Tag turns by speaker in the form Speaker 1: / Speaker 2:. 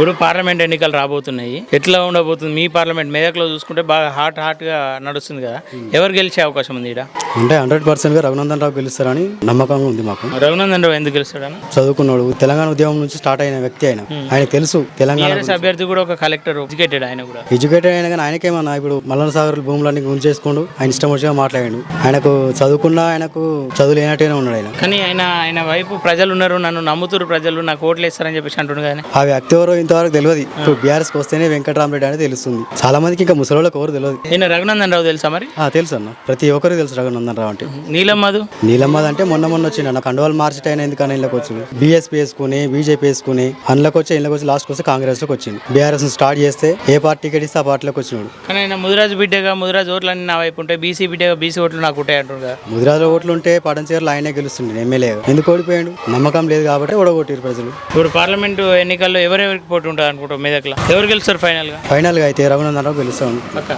Speaker 1: ఇప్పుడు పార్లమెంట్ ఎన్నికలు రాబోతున్నాయి. ఎట్లా ఉండబోతుంది? మీ పార్లమెంట్ మెదక్లో చూసుకుంటే బాగా హాట్ హాట్గా నడుస్తుంది కదా. ఎవరు గెలిచే అవకాశం ఉంది ఇక్కడ
Speaker 2: అంటే హండ్రెడ్ పర్సెంట్గా రఘునందన్ రావు గెలుస్తారని నమ్మకంగా ఉంది మాకు.
Speaker 1: రఘునందన్ రావు ఎందుకు గెలుస్తాడని
Speaker 2: చదువుకున్నాడు. తెలంగాణ ఉద్యమం నుంచి స్టార్ట్ అయిన వ్యక్తి ఆయన. ఆయనకు తెలుసు తెలంగాణ
Speaker 1: అభ్యర్థి కూడా ఒక కలెక్టర్ ఎడ్యుకేటెడ్ ఆయన కూడా.
Speaker 2: ఎడ్యుకేటెడ్ అయినా కానీ ఆయనకేమన్నా ఇప్పుడు మల్లన సాగర్ భూములన్నీ గుంజేసుకోండు ఆయన ఇష్టం వచ్చిగా మాట్లాడాడు. ఆయనకు చదువుకున్నా ఆయనకు చదువు లేనట్టుగానే ఉన్నాడు ఆయన.
Speaker 1: కానీ ఆయన ఆయన వైపు ప్రజలు ఉన్నారు నన్ను నమ్ముతురు ప్రజలు నాకు ఓట్లు వేస్తారని చెప్పేసి అంటుండు కానీ
Speaker 2: ఆ వ్యక్తి ఎవరో ఇంతవరకు తెలియదు. ఇప్పుడు బీఆర్ఎస్కి వస్తేనే వెంకటరామరెడ్డి అనేది తెలుస్తుంది. చాలా మందికి ఇంకా ముసలోళ్ళకి ఎవరు తెలియదు.
Speaker 1: ఈయన రఘునందన్ రావు తెలుసా మరి?
Speaker 2: ఆ, తెలుసు అన్న. ప్రతి ఒక్కరికి తెలుసు రఘునందన్ రావు అంటే.
Speaker 1: నీలం మధు?
Speaker 2: నీలమ్మది అంటే మొన్న మొన్న వచ్చిండు అన్న. కండువాలు మార్చిట్ అయినా ఎందుకని ఇళ్ళకి వచ్చింది బీఎస్పీ వేసుకుని బీజేపీ వేసుకుని అందులోకి వచ్చి ఇళ్ళకి వచ్చి లాస్ట్కి వస్తే కాంగ్రెస్లోకి వచ్చింది బీఆర్ఎస్ స్టార్ట్ చేస్తే ఏ పార్టీ ఇస్తే ఆ పార్టీలోకి వచ్చినాడు.
Speaker 1: కానీ ఆయన ముదిరాజు బిడ్డగా ముదిరాజు ఓట్లు అన్ని నా వైపు ఉంటాయి. బీసీ బిడ్డగా బీసీ ఓట్లు నాకు ఉంటాయి అంటారు కదా.
Speaker 2: ముదిరాజులో ఓట్లు ఉంటే పడంచేరులో ఆయనే గెలుస్తుండే ఎమ్మెల్యే ఎందుకు ఓడిపోయాడు? నమ్మకం లేదు కాబట్టి ఓడగొట్టారు ప్రజలు.
Speaker 1: ఇప్పుడు పార్లమెంటు ఎన్నికల్లో ఎవరెవరికి పోటీ ఉంటుంది అనుకుంటారు మెదక్లో? ఎవరు గెలుస్తారు ఫైనల్గా
Speaker 2: ఫైనల్గా అయితే రఘునందన్ రావు గెలుస్తాను
Speaker 1: పక్క.